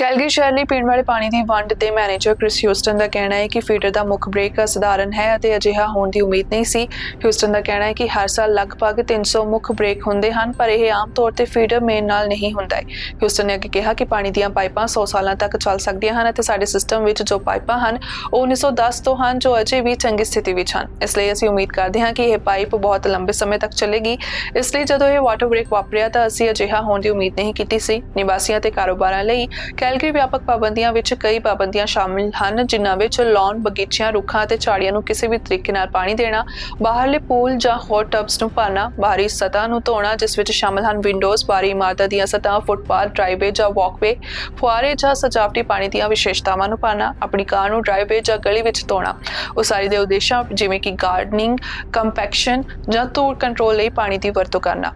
Calgary ਸ਼ਹਿਰ ਲਈ ਪੀਣ ਵਾਲੇ ਪਾਣੀ ਦੀ ਵੰਡ ਦੇ ਮੈਨੇਜਰ ਕ੍ਰਿਸ ਹਿਊਸਟਨ ਦਾ ਕਹਿਣਾ ਹੈ ਕਿ ਫੀਡਰ ਦਾ ਮੁੱਖ ਬ੍ਰੇਕ ਅਸਧਾਰਨ ਹੈ ਅਤੇ ਅਜਿਹਾ ਹੋਣ ਦੀ ਉਮੀਦ ਨਹੀਂ ਸੀ। ਹਿਊਸਟਨ ਦਾ ਕਹਿਣਾ ਹੈ ਕਿ ਹਰ ਸਾਲ ਲਗਭਗ 300 ਮੁੱਖ ਬ੍ਰੇਕ ਹੁੰਦੇ ਹਨ, ਪਰ ਇਹ ਆਮ ਤੌਰ ਤੇ ਫੀਡਰ ਮੇਨ ਨਾਲ ਨਹੀਂ ਹੁੰਦਾ ਹੈ। ਹਿਊਸਟਨ ਨੇ ਅੱਗੇ ਕਿਹਾ ਕਿ ਪਾਣੀ ਦੀਆਂ ਪਾਈਪਾਂ 100 ਸਾਲਾਂ ਤੱਕ ਚੱਲ ਸਕਦੀਆਂ ਹਨ ਅਤੇ ਸਾਡੇ ਸਿਸਟਮ ਵਿੱਚ ਜੋ ਪਾਈਪਾਂ ਹਨ, ਉਹ 1910 ਤੋਂ ਹਨ, ਜੋ ਅਜੇ ਵੀ ਚੰਗੀ ਸਥਿਤੀ ਵਿੱਚ ਹਨ। ਇਸ ਲਈ ਅਸੀਂ ਉਮੀਦ ਕਰਦੇ ਹਾਂ ਕਿ ਇਹ ਪਾਈਪ ਬਹੁਤ ਲੰਬੇ ਸਮੇਂ ਤੱਕ ਚੱਲੇਗੀ। ਇਸ ਲਈ ਜਦੋਂ ਇਹ ਵਾਟਰ ਬ੍ਰੇਕ ਵਾਪਰਿਆ ਤਾਂ ਅਸੀਂ ਅਜਿਹਾ ਹੋਣ ਦੀ ਉਮੀਦ ਨਹੀਂ ਕੀਤੀ ਸੀ। ਨਿਵਾਸੀਆਂ ਤੇ ਕਾਰੋਬਾਰਾਂ ਲਈ ਕੈਲਗਰੀ ਵਿਆਪਕ ਪਾਬੰਦੀਆਂ ਵਿੱਚ ਕਈ ਪਾਬੰਦੀਆਂ ਸ਼ਾਮਿਲ ਹਨ, ਜਿਨ੍ਹਾਂ ਵਿੱਚ ਲਾਉਣ ਬਗੀਚਿਆਂ, ਰੁੱਖਾਂ ਅਤੇ ਝਾੜੀਆਂ ਨੂੰ ਕਿਸੇ ਵੀ ਤਰੀਕੇ ਨਾਲ ਪਾਣੀ ਦੇਣਾ, ਬਾਹਰਲੇ ਪੂਲ ਜਾਂ ਹੌਟ ਟਬਸ ਨੂੰ ਭਰਨਾ ਬਾਹਰੀ ਸਤਹਾਂ ਨੂੰ ਧੋਣਾ, ਜਿਸ ਵਿੱਚ ਸ਼ਾਮਲ ਹਨ ਵਿੰਡੋਜ਼ ਬਾਰੀ ਇਮਾਰਤਾਂ ਦੀਆਂ ਸਤਹਾਂ ਫੁੱਟਪਾਥ ਡਰਾਈਵੇ ਜਾਂ ਵਾਕਵੇ ਫੁਆਰੇ ਜਾਂ ਸਜਾਵਟੀ ਪਾਣੀ ਦੀਆਂ ਵਿਸ਼ੇਸ਼ਤਾਵਾਂ ਨੂੰ ਭਰਨਾ ਆਪਣੀ ਕਾਰ ਨੂੰ ਡਰਾਈਵੇ ਜਾਂ ਗਲੀ ਵਿੱਚ ਧੋਣਾ। ਉਸਾਰੀ ਦੇ ਉਦੇਸ਼ਾਂ ਜਿਵੇਂ ਕਿ ਗਾਰਡਨਿੰਗ ਕੰਪੈਕਸ਼ਨ ਜਾਂ ਧੂੜ ਕੰਟਰੋਲ ਲਈ ਪਾਣੀ ਦੀ ਵਰਤੋਂ ਕਰਨਾ।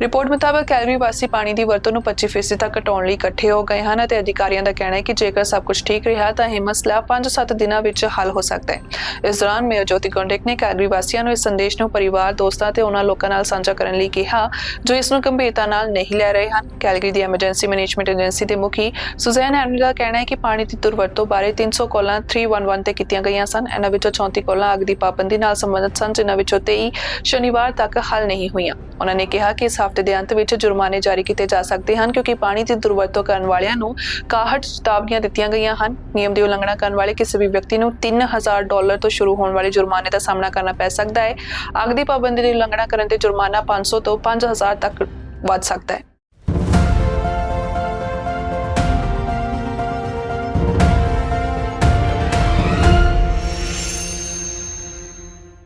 ਰਿਪੋਰਟ ਮੁਤਾਬਕ ਕੈਲਰੀ ਵਾਸੀ ਪਾਣੀ ਦੀ ਵਰਤੋਂ ਨੂੰ 25% ਤੱਕ ਘਟਾਉਣ ਲਈ ਇਕੱਠੇ ਹੋ ਗਏ ਹਨ ਅਤੇ ਅਧਿਕਾਰੀਆਂ ਦਾ ਕਹਿਣਾ ਹੈ ਕਿ ਜੇਕਰ ਸਭ ਕੁਝ ਠੀਕ ਰਿਹਾ ਤਾਂ ਇਹ ਮਸਲਾ 5-7 ਦਿਨਾਂ ਵਿੱਚ ਹੱਲ ਹੋ ਸਕਦਾ ਹੈ। ਇਸ ਦੌਰਾਨ ਮੇਅਰ ਜੋਤੀ ਗੋਂਡੇਕ ਨੇ ਕੈਲਰੀ ਵਾਸੀਆਂ ਨੂੰ ਇਸ ਸੰਦੇਸ਼ ਨੂੰ ਪਰਿਵਾਰ, ਦੋਸਤਾਂ ਤੇ ਉਹਨਾਂ ਲੋਕਾਂ ਨਾਲ ਸਾਂਝਾ ਕਰਨ ਲਈ ਕਿਹਾ, ਜੋ ਇਸ ਨੂੰ ਗੰਭੀਰਤਾ ਨਾਲ ਨਹੀਂ ਲੈ ਰਹੇ ਹਨ। ਕੈਲਗਰੀ ਦੀ ਐਮਰਜੈਂਸੀ ਮੈਨੇਜਮੈਂਟ ਏਜੰਸੀ ਦੇ ਮੁਖੀ ਸੁਜ਼ੈਨ ਹੈਨਰੀ ਦਾ ਕਹਿਣਾ ਹੈ ਕਿ ਪਾਣੀ ਦੀ ਦੁਰਵਰਤੋਂ ਬਾਰੇ 300 ਕਾਲਾਂ 311 ਤੇ ਕੀਤੀਆਂ ਗਈਆਂ ਸਨ। ਇਹਨਾਂ ਵਿੱਚੋਂ 34 ਕਾਲਾਂ ਅੱਗ ਦੀ ਪਾਬੰਦੀ ਨਾਲ ਸੰਬੰਧਿਤ ਸਨ, ਜਿਨ੍ਹਾਂ ਵਿੱਚੋਂ 23 ਸ਼ਨੀਵਾਰ ਤੱਕ ਹੱਲ ਨਹੀਂ ਹੋਈਆਂ। ਉਹਨਾਂ ਨੇ ਕਿਹਾ ਕਿ ਇਸ ਹਫ਼ਤੇ ਦੇ ਅੰਤ ਵਿੱਚ ਜੁਰਮਾਨੇ ਜਾਰੀ ਕੀਤੇ ਜਾ ਸਕਦੇ ਹਨ ਕਿਉਂਕਿ ਪਾਣੀ ਦੀ ਦੁਰਵਰਤੋਂ ਕਰਨ ਵਾਲਿਆਂ ਨੂੰ 61 ਚੇਤਾਵਨੀਆਂ ਦਿੱਤੀਆਂ ਗਈਆਂ ਹਨ। ਨਿਯਮ ਦੀ ਉਲੰਘਣਾ ਕਰਨ ਵਾਲੇ ਕਿਸੇ ਵੀ ਵਿਅਕਤੀ ਨੂੰ 3000 ਡਾਲਰ ਤੋਂ ਸ਼ੁਰੂ ਹੋਣ ਵਾਲੇ ਜੁਰਮਾਨੇ ਦਾ ਸਾਹਮਣਾ ਕਰਨਾ ਪੈ ਸਕਦਾ ਹੈ। ਅੱਗ ਦੀ ਪਾਬੰਦੀ ਦੀ ਉਲੰਘਣਾ ਕਰਨ ਤੇ ਜੁਰਮਾਨਾ 500 ਤੋਂ 5000 ਤੱਕ ਵੱਧ ਸਕਦਾ ਹੈ।